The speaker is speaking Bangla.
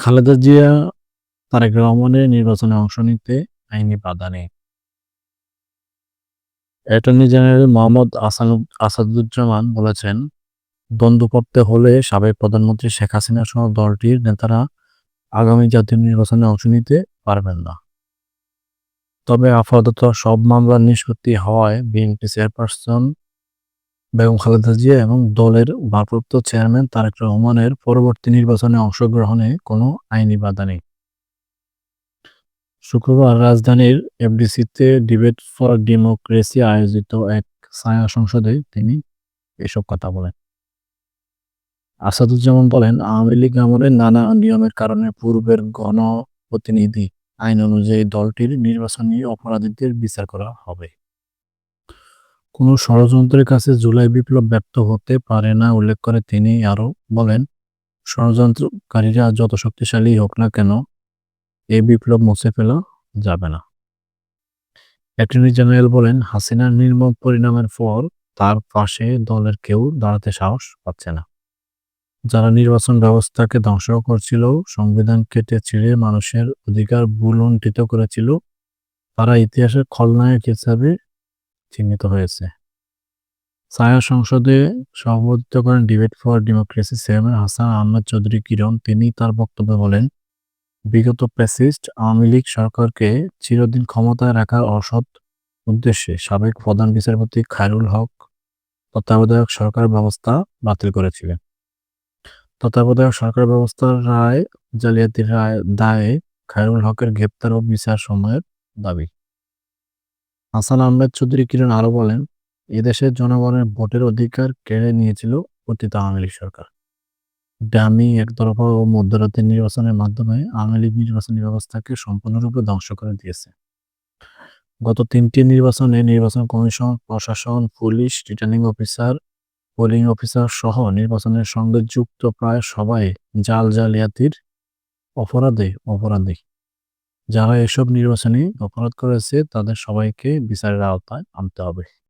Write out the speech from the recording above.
খালেদা জিয়া তারেক রহমানের নির্বাচনে অংশ নিতে আইনি বাধা নেই। অ্যাটর্নি জেনারেল মোহাম্মদ আসাদুজ্জামান বলেছেন, দ্বন্দ্ব করতে হলে সাবেক প্রধানমন্ত্রী শেখ হাসিনা সহ দলটির নেতারা আগামী জাতীয় নির্বাচনে অংশ নিতে পারবেন না। তবে আপাতত সব মামলার নিষ্পত্তি হওয়ায় বিএনপি চেয়ারপারসন বেগম খালেদা জিয়া এবং দলের ভারপ্রাপ্ত চেয়ারম্যান তারেক রহমানের পরবর্তী নির্বাচনে অংশগ্রহণে কোনো আইনি বাধা নেই। শুক্রবার রাজধানীর এফডিসিতে ডিবেট ফর ডেমোক্রেসি আয়োজিত এক ছায়া সংসদে তিনি এসব কথা বলেন। আসাদুজ্জামান বলেন, আওয়ামী লীগ আমলে নানা নিয়মের কারণে পূর্বের গণপ্রতিনিধি আইন অনুযায়ী দলটির নির্বাচনী অপরাধীদের বিচার করা হবে। কোনো ষড়যন্ত্রের কাছে জুলাই বিপ্লব ব্যর্থ হতে পারে না, উল্লেখ করে তিনি আরও বলেন, ষড়যন্ত্রকারীরা যত শক্তিশালী হোক না কেন এই বিপ্লব মুছে ফেলা যাবে না। অ্যাটর্নি জেনারেল বলেন হাসিনার নির্মম পরিণামের পর তার পাশে দলের কেউ দাঁড়াতে সাহস পাচ্ছে না। যারা নির্বাচন ব্যবস্থাকে ধ্বংস করছিল, সংবিধান কেটে ছিঁড়ে মানুষের অধিকার বুলন্টিত করেছিল, তারা ইতিহাসের খলনায়ক হিসাবে চিহ্নিত হয়েছে। ছায়া সংসদে সভাপতিত্ব করেন debate for democracy chairman Hasan Ahmed Chowdhury Kiron. তিনি তার বক্তব্যে বলেন, বিগত প্যাসিস্ট আওয়ামী লীগ সরকারকে চিরদিন ক্ষমতায় রাখার অসৎ উদ্দেশ্যে সাবেক প্রধান বিচারপতি খায়রুল হক তত্ত্বাবধায়ক সরকার ব্যবস্থা বাতিল করেছিলেন। তত্ত্বাবধায়ক সরকার ব্যবস্থার রায়, জালিয়াতির রায় দায়ে খায়রুল হকের গ্রেপ্তার ও বিচার সময়ের দাবি। হাসান আহমেদ চৌধুরী কিরণ আরও বলেন এদেশের জনগণের ভোটের অধিকার কেড়ে নিয়েছিল অতীত আওয়ামী লীগ সরকার। ডামি একতরফা ও মধ্যরাতের নির্বাচনের মাধ্যমে আওয়ামী লীগ নির্বাচনী ব্যবস্থাকে সম্পূর্ণরূপে ধ্বংস করে দিয়েছে। গত তিনটি নির্বাচনে নির্বাচন কমিশন, প্রশাসন, police, returning officer, polling officer সহ নির্বাচনের সঙ্গে যুক্ত প্রায় সবাই জাল জালিয়াতির অপরাধে অপরাধী। যারা এসব নির্বাচনী অপরাধ করেছে তাদের সবাইকে বিচারের আওতায় আনতে হবে।